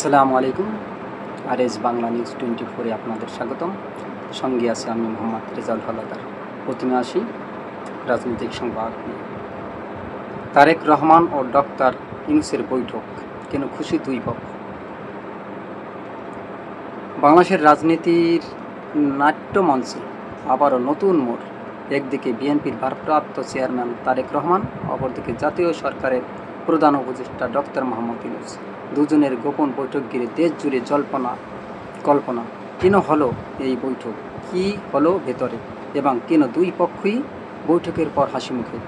আসসালামু আলাইকুম। R S Bangla news twenty ফোরে আপনাদের স্বাগতম। সঙ্গে আছে আমি মোহাম্মদ রেজাউল হলাদার। প্রথমে আসি রাজনৈতিক সংবাদ নিয়ে। তারেক রহমান ও ডক্টর ইউনুসের বৈঠক, কেন খুশি দুই পক্ষ? বাংলাদেশের রাজনীতির নাট্যমঞ্চে আবারও নতুন মোড়। একদিকে বিএনপির ভারপ্রাপ্ত চেয়ারম্যান তারেক রহমান, অপরদিকে জাতীয় সরকারের প্রধান উপদেষ্টা ডক্টর মোহাম্মদ ইউনুস। দুজনের গোপন বৈঠক ঘিরে দেশ জুড়ে জল্পনা, কল্পনা, কেন হলো এই বৈঠক? কি হলো ভেতরে? এবং কেন দুই পক্ষই বৈঠকের পর হাসি মুখে?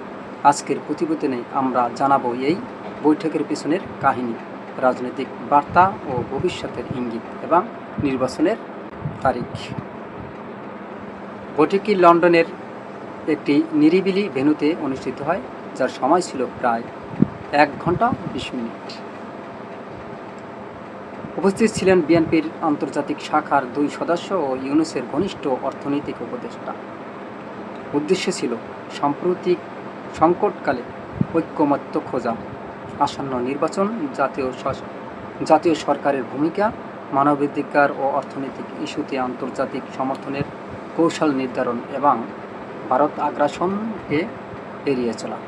আজকের প্রতিবেদনে আমরা জানাব এই বৈঠকের পিছনের কাহিনী, রাজনৈতিক বার্তা ও ভবিষ্যতের ইঙ্গিত এবং নির্বাচনের তারিখ। বৈঠকটি লন্ডনের একটি নিরিবিলি ভেন্যুতে অনুষ্ঠিত হয়, যার সময় ছিল প্রায় এক ঘণ্টা বিশ মিনিট। উপস্থিত ছিলেন বিএনপির আন্তর্জাতিক শাখার দুই সদস্য ও ইউনুসের ঘনিষ্ঠ অর্থনৈতিক উপদেষ্টা। উদ্দেশ্য ছিল সাম্প্রতিক সংকটকালে ঐক্যমত্য খোঁজা, আসন্ন নির্বাচন জাতীয় জাতীয় সরকারের ভূমিকা, মানবাধিকার ও অর্থনৈতিক ইস্যুতে আন্তর্জাতিক সমর্থনের কৌশল নির্ধারণ এবং ভারত আগ্রাসনকে এড়িয়ে চলা।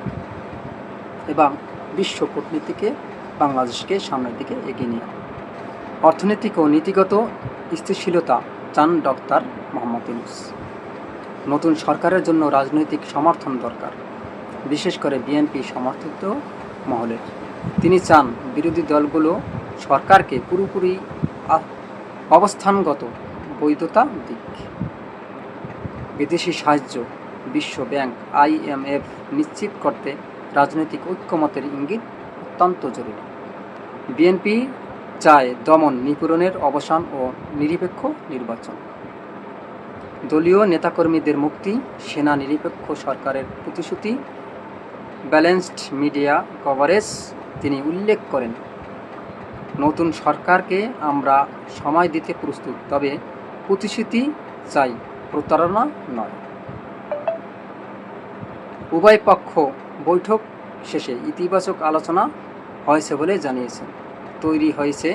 এবং বিশ্ব কূটনীতিকে বাংলাদেশকে সামনের দিকে এগিয়ে নিয়ে। অর্থনৈতিক ও নীতিগত স্থিতিশীলতা চান ডক্টর মোহাম্মদ ইউনুস। নতুন সরকারের জন্য রাজনৈতিক সমর্থন দরকার, বিশেষ করে বিএনপি সমর্থিত মহলের। তিনি চান বিরোধী দলগুলো সরকারকে পুরোপুরি অবস্থানগত বৈধতা দিক। বিদেশি সাহায্য বিশ্ব ব্যাংক আইএমএফ নিশ্চিত করতে রাজনৈতিক ঐক্যমতের ইঙ্গিত অত্যন্ত জরুরি। বিএনপি চায় দমন নিপীড়নের অবসান ও নিরপেক্ষ নির্বাচন। দলীয় নেতাকর্মীদের মুক্তি, সেনা নিরপেক্ষ সরকারের প্রতিশ্রুতি, ব্যালেন্সড মিডিয়া কভারেজ তিনি উল্লেখ করেন। নতুন সরকারকে আমরা সময় দিতে প্রস্তুত, তবে প্রতিশ্রুতি চাই প্রতারণা নয়। উভয় পক্ষ বৈঠক শেষে ইতিবাচক আলোচনা হয়েছে বলে জানিয়েছেন। তৈরি হয়েছে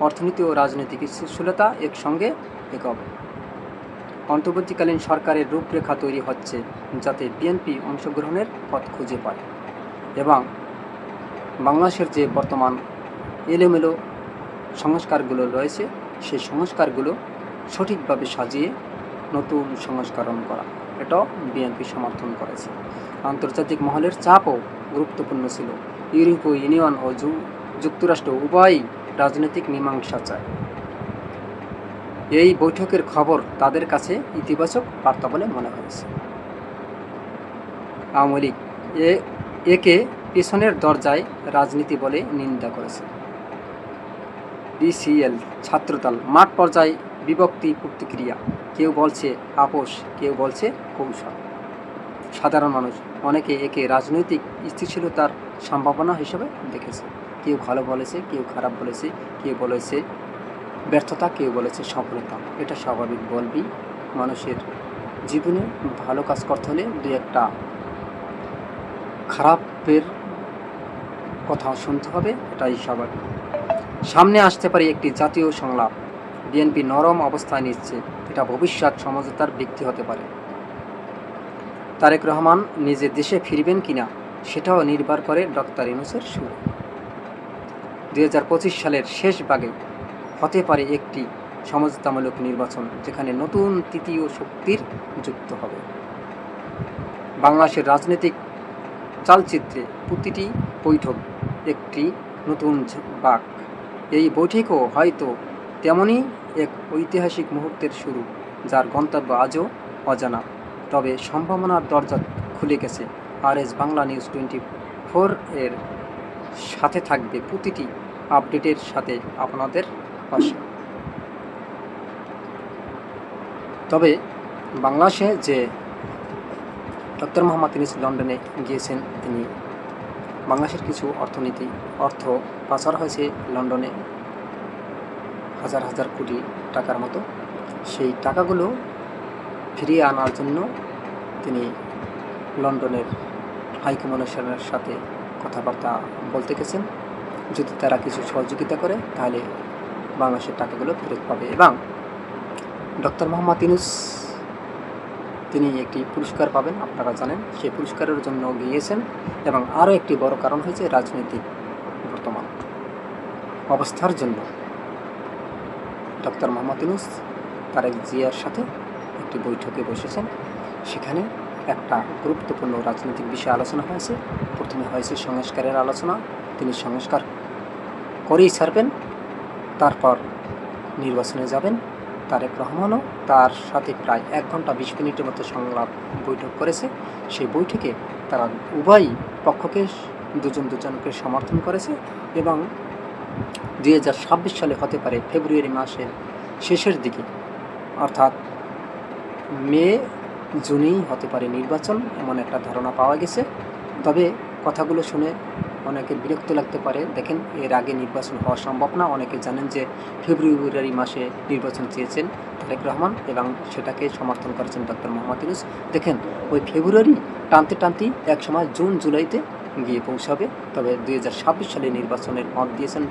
অর্থনীতি ও রাজনৈতিক স্থিতিশীলতা একসঙ্গে এগোবে অন্তর্বর্তীকালীন সরকারের রূপরেখা তৈরি হচ্ছে যাতে বিএনপি অংশগ্রহণের পথ খুঁজে পায় এবং বাংলাদেশের যে বর্তমান এলোমেলো সংস্কারগুলো রয়েছে, সেই সংস্কারগুলো সঠিকভাবে সাজিয়ে নতুন সংস্করণ করা। এটাও বিএনপি সমর্থন করেছে। আন্তর্জাতিক মহলের চাপও গুরুত্বপূর্ণ ছিল। ইউরোপীয় ইউনিয়ন ও যুক্তরাষ্ট্র উভয়ই রাজনৈতিক মীমাংসা চায়। এই বৈঠকের খবর তাদের কাছে ইতিবাচক বার্তা বলে মনে হয়েছে। আওয়ামী লীগ এ একে পেছনের দরজায় রাজনীতি বলে নিন্দা করেছে। বিসিএল ছাত্রদল মাঠ পর্যায়ে বিভক্তি প্রতিক্রিয়া। কেউ বলছে আপোষ, কেউ বলছে কৌশল। সাধারণ মানুষ, অনেকে একে রাজনৈতিক স্থিতিশীলতার সম্ভাবনা হিসেবে দেখেছে। কেউ ভালো বলেছে, কেউ খারাপ বলেছে, কেউ বলেছে ব্যর্থতা, কেউ বলেছে সফলতা। এটা স্বাভাবিক বলবি, মানুষের জীবনে ভালো কাজ করতে হলে দু একটা খারাপের কথা শুনতে হবে, এটাই স্বাভাবিক। সামনে আসতে পারে একটি জাতীয় সংলাপ। বিএনপি নরম অবস্থায় নিচ্ছে। এটা ভবিষ্যৎ সমঝোতার ব্যক্তি হতে পারে। তারেক রহমান নিজে দেশে ফিরবেন কিনা, সেটাও নির্ভর করে ডক্টর ইউনুসের সুর। দু হাজার পঁচিশ সালের শেষ ভাগে হতে পারে একটি সমঝোতামূলক নির্বাচন, যেখানে নতুন তৃতীয় শক্তির যুক্ত হবে। বাংলাদেশের রাজনৈতিক চালচিত্রে প্রতিটি বৈঠক একটি নতুন বাক। এই বৈঠকও হয়তো তেমনই এক ঐতিহাসিক মুহূর্তের শুরু, যার গন্তব্য আজও অজানা। তবে সম্ভাবনার দরজা খুলে গেছে। R S Bangla news twenty four এর সাথে থাকবে প্রতিটি আপডেটের সাথে আপনাদের পাশে। তবে বাংলাদেশে যে ডক্টর মোহাম্মদ ইউনুস লন্ডনে গিয়েছেন, তিনি বাংলাদেশের কিছু অর্থনীতি, অর্থ পাচার হয়েছে লন্ডনে। হাজার হাজার কোটি টাকার মতো। সেই টাকাগুলো ফিরিয়ে আনার জন্য তিনি লন্ডনের হাইকমিশনের সাথে কথাবার্তা বলতে গেছেন। যদি তারা কিছু সহযোগিতা করে, তাহলে বাংলাদেশের টাকাগুলো ফেরত পাবে। এবং ডক্টর মোহাম্মদ ইনুস তিনি একটি পুরস্কার পাবেন, আপনারা জানেন, সেই পুরস্কারের জন্য গিয়েছেন। এবং আরও একটি বড় কারণ হয়েছে রাজনৈতিক বর্তমান অবস্থার জন্য। ডক্টর মোহাম্মদ ইনুস তারেক জিয়ার সাথে একটি বৈঠকে বসেছেন। সেখানে একটা গুরুত্বপূর্ণ রাজনৈতিক বিষয়ে আলোচনা হয়েছে। প্রথমে হয়েছে সংস্কারের আলোচনা। তিনি সংস্কার করেই ছাড়বেন, তারপর নির্বাচনে যাবেন। তারেক রহমানও তার সাথে প্রায় এক ঘণ্টা বিশ মিনিটের মতো সংলাপ বৈঠক করেছে। সেই বৈঠকে তারা উভয় পক্ষকে, দুজন দুজনকে সমর্থন করেছে এবং দুই হাজার ছাব্বিশ সালে হতে পারে ফেব্রুয়ারি মাসের শেষের দিকে। অর্থাৎ মে, জুনেই হতে পারে নির্বাচন, এমন একটা ধারণা পাওয়া গেছে। তবে কথাগুলো শুনে অনেকের বিরক্ত লাগতে পারে। দেখেন, এর আগে নির্বাচন হওয়া সম্ভব না। অনেকে জানেন যে ফেব্রুয়ারি মাসে নির্বাচন চেয়েছেন তারেক রহমান এবং সেটাকে সমর্থন করেছেন ডক্টর মোহাম্মদ ইউনুস। দেখেন, ওই ফেব্রুয়ারি টানতে টানতেই একসময় জুন, জুলাইতে গিয়ে পৌঁছাবে। তবে দুই হাজার ছাব্বিশ সালে নির্বাচনের মত দিয়েছেন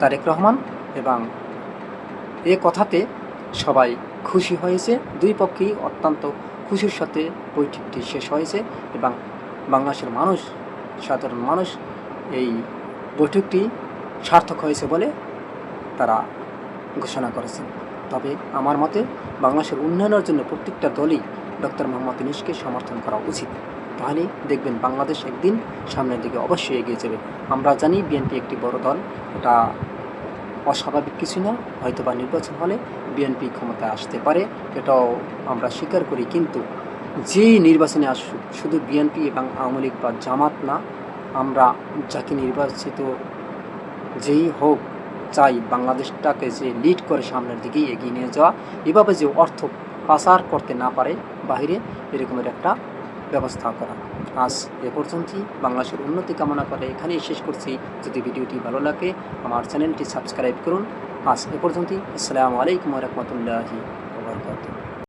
তারেক রহমান এবং এ কথাতে সবাই খুশি হয়েছে। দুই পক্ষেই অত্যন্ত খুশির সাথে বৈঠকটি শেষ হয়েছে এবং বাংলাদেশের মানুষ, সাধারণ মানুষ এই বৈঠকটি সার্থক হয়েছে বলে তারা ঘোষণা করেছেন। তবে আমার মতে বাংলাদেশের উন্নয়নের জন্য প্রত্যেকটা দলই ডক্টর মোহাম্মদ ইউনুসকে সমর্থন করা উচিত। তাহলে দেখবেন বাংলাদেশ একদিন সামনের দিকে অবশ্যই এগিয়ে যাবে। আমরা জানি বিএনপি একটি বড় দল, এটা অস্বাভাবিক কিছু না হয়তো বা নির্বাচন হলে বিএনপি ক্ষমতায় আসতে পারে এটাও আমরা স্বীকার করি। কিন্তু যেই নির্বাচনে আসুক, শুধু বিএনপি এবং আওয়ামী লীগ বা জামাত না, আমরা যাকে নির্বাচিত যেই হোক চাই, বাংলাদেশটাকে যে লিড করে সামনের দিকেই এগিয়ে নিয়ে যাওয়া, এভাবে যে অর্থ পাচার করতে না পারে বাইরে এরকমের একটা ব্যবস্থা করা। আজ এ পর্যন্তই। বাংলাদেশের উন্নতি কামনা করে এখানেই শেষ করছি। যদি ভিডিওটি ভালো লাগে, আমার চ্যানেলটি সাবস্ক্রাইব করুন। আজ এ পর্যন্তই। আসসালামু আলাইকুম রহমতুল্লাহি